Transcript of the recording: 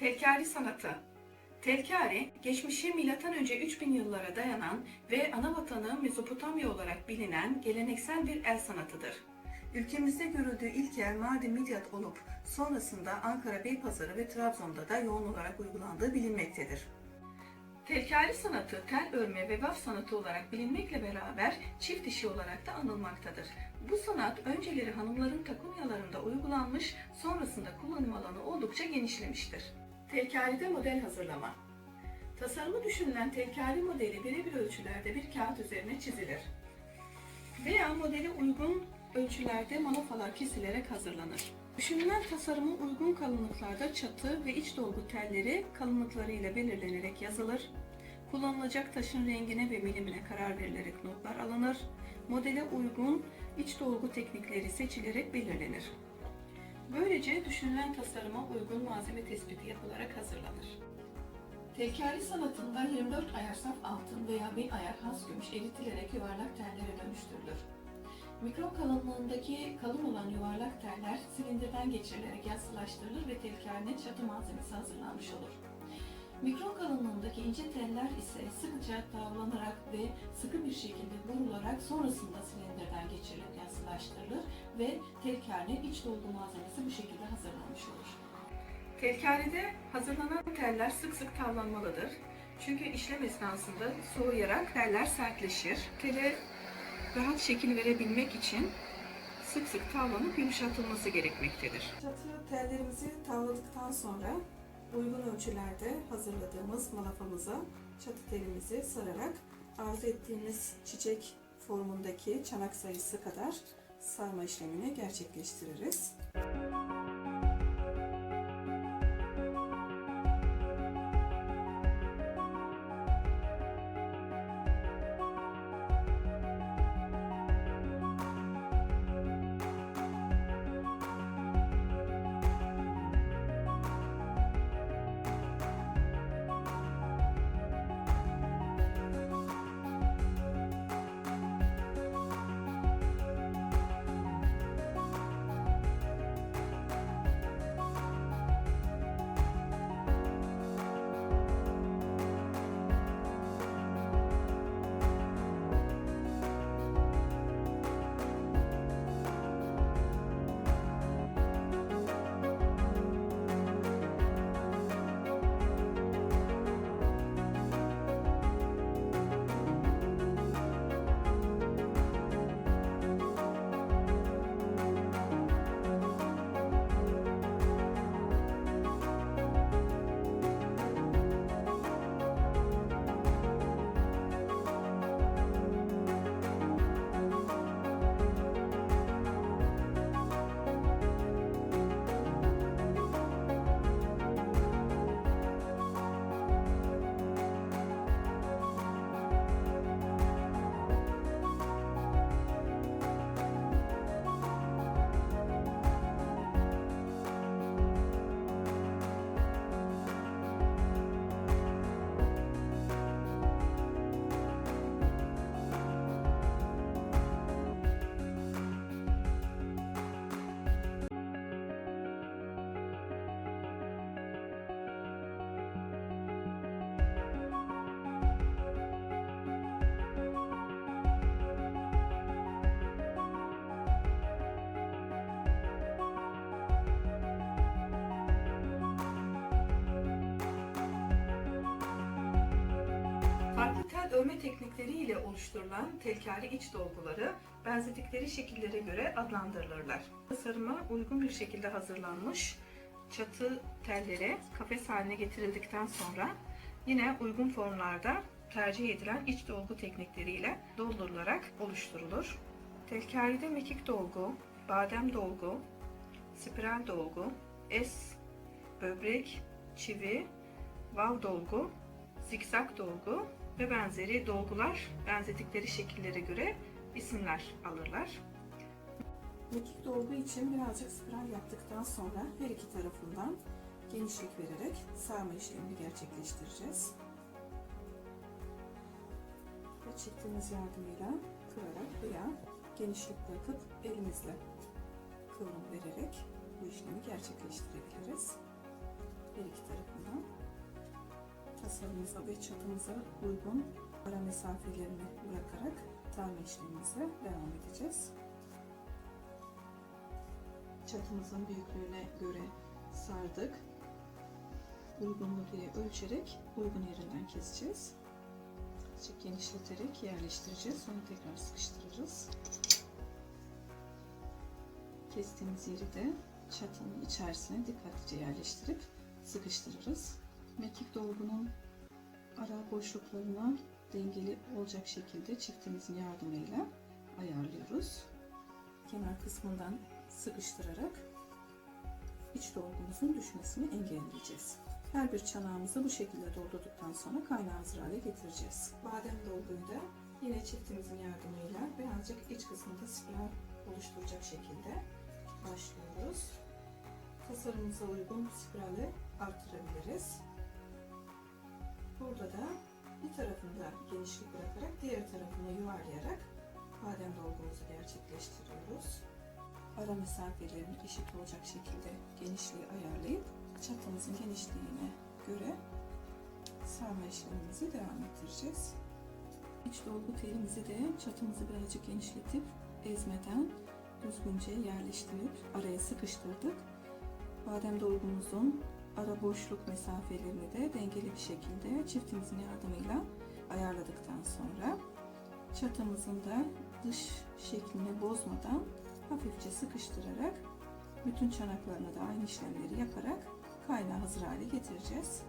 Telkari sanatı. Telkari, geçmişi M.Ö. 3000 yıllara dayanan ve ana vatanı Mezopotamya olarak bilinen geleneksel bir el sanatıdır. Ülkemizde görüldüğü ilk yer Mardin Midyat olup sonrasında Ankara, Beypazarı ve Trabzon'da da yoğun olarak uygulandığı bilinmektedir. Telkari sanatı, tel örme ve vaf sanatı olarak bilinmekle beraber çift işi olarak da anılmaktadır. Bu sanat önceleri hanımların takunyalarında uygulanmış, sonrasında kullanım alanı oldukça genişlemiştir. Telkaride model hazırlama. Tasarımı düşünülen telkari modeli birebir ölçülerde bir kağıt üzerine çizilir. Veya modeli uygun ölçülerde manofalar kesilerek hazırlanır. Düşünülen tasarıma uygun kalınlıklarda çatı ve iç dolgu telleri kalınlıklarıyla belirlenerek yazılır. Kullanılacak taşın rengine ve milimine karar verilerek notlar alınır. Modele uygun iç dolgu teknikleri seçilerek belirlenir. Böylece düşünülen tasarıma uygun malzeme tespiti yapılarak hazırlanır. Telkari sanatında 24 ayar saf altın veya 1000 ayar has gümüş eritilerek yuvarlak tellere dönüştürülür. Mikro kalınlığındaki kalın olan yuvarlak teller silindirden geçirilerek yassılaştırılır ve telkarine çatı malzemesi hazırlanmış olur. Mikro kalınlığındaki ince teller ise sıkıca tavlanarak ve sıkı bir şekilde vurularak sonrasında silindirden geçirilip yassılaştırılır ve telkarine iç dolgu malzemesi bu şekilde hazırlanmış olur. Telkaride hazırlanan teller sık sık tavlanmalıdır. Çünkü işlem esnasında soğuyarak teller sertleşir. Tele rahat şekil verebilmek için sık sık tavlanıp yumuşatılması gerekmektedir. Çatı tellerimizi tavladıktan sonra uygun ölçülerde hazırladığımız malafamıza çatı telimizi sararak arzu ettiğimiz çiçek formundaki çanak sayısı kadar sarma işlemini gerçekleştiririz. Farklı tel örme teknikleri ile oluşturulan telkari iç dolguları benzedikleri şekillere göre adlandırılırlar. Tasarıma uygun bir şekilde hazırlanmış çatı telleri kafes haline getirildikten sonra yine uygun formlarda tercih edilen iç dolgu teknikleriyle doldurularak oluşturulur. Telkaride mekik dolgu, badem dolgu, spiral dolgu, es, böbrek, çivi, vav dolgu, zikzak dolgu ve benzeri dolgular benzedikleri şekillere göre isimler alırlar. Mekik dolgu için birazcık spiral yaptıktan sonra her iki tarafından genişlik vererek sarma işlemini gerçekleştireceğiz. Ve çiftimiz yardımıyla kırarak veya genişlik bırakıp elimizle kıvrım vererek bu işlemi gerçekleştirebiliriz. her iki tarafından. Tasarımımıza ve çatımıza uygun ara mesafelerini bırakarak tarma işlemimize devam edeceğiz. Çatımızın büyüklüğüne göre sardık. Uygunluğu diye ölçerek uygun yerinden keseceğiz. Azıcık genişleterek yerleştireceğiz. Sonra tekrar sıkıştırırız. Kestiğimiz yeri de çatının içerisine dikkatlice yerleştirip sıkıştırırız. Mekik dolgunun ara boşluklarına dengeli olacak şekilde çiftimizin yardımıyla ayarlıyoruz. Kenar kısmından sıkıştırarak iç dolgumuzun düşmesini engelleyeceğiz. Her bir çanağımızı bu şekilde doldurduktan sonra kaynağı hazır hale getireceğiz. Badem dolguyu da yine çiftimizin yardımıyla birazcık iç kısmında spiral oluşturacak şekilde başlıyoruz. Tasarımımıza uygun spirali arttırabiliriz. Burada da bir tarafında genişlik bırakarak diğer tarafını yuvarlayarak badem dolgumuzu gerçekleştiriyoruz. Ara mesafelerini eşit olacak şekilde genişliği ayarlayıp çatımızın genişliğine göre sarma işlemimizi devam ettireceğiz. İç dolgu telimizi de çatımızı birazcık genişletip ezmeden düzgünce yerleştirip araya sıkıştırdık. Badem dolgumuzun ara boşluk mesafelerini de dengeli bir şekilde çiftimizin yardımıyla ayarladıktan sonra çatımızın da dış şeklini bozmadan hafifçe sıkıştırarak bütün çanaklarına da aynı işlemleri yaparak kaynağı hazır hale getireceğiz.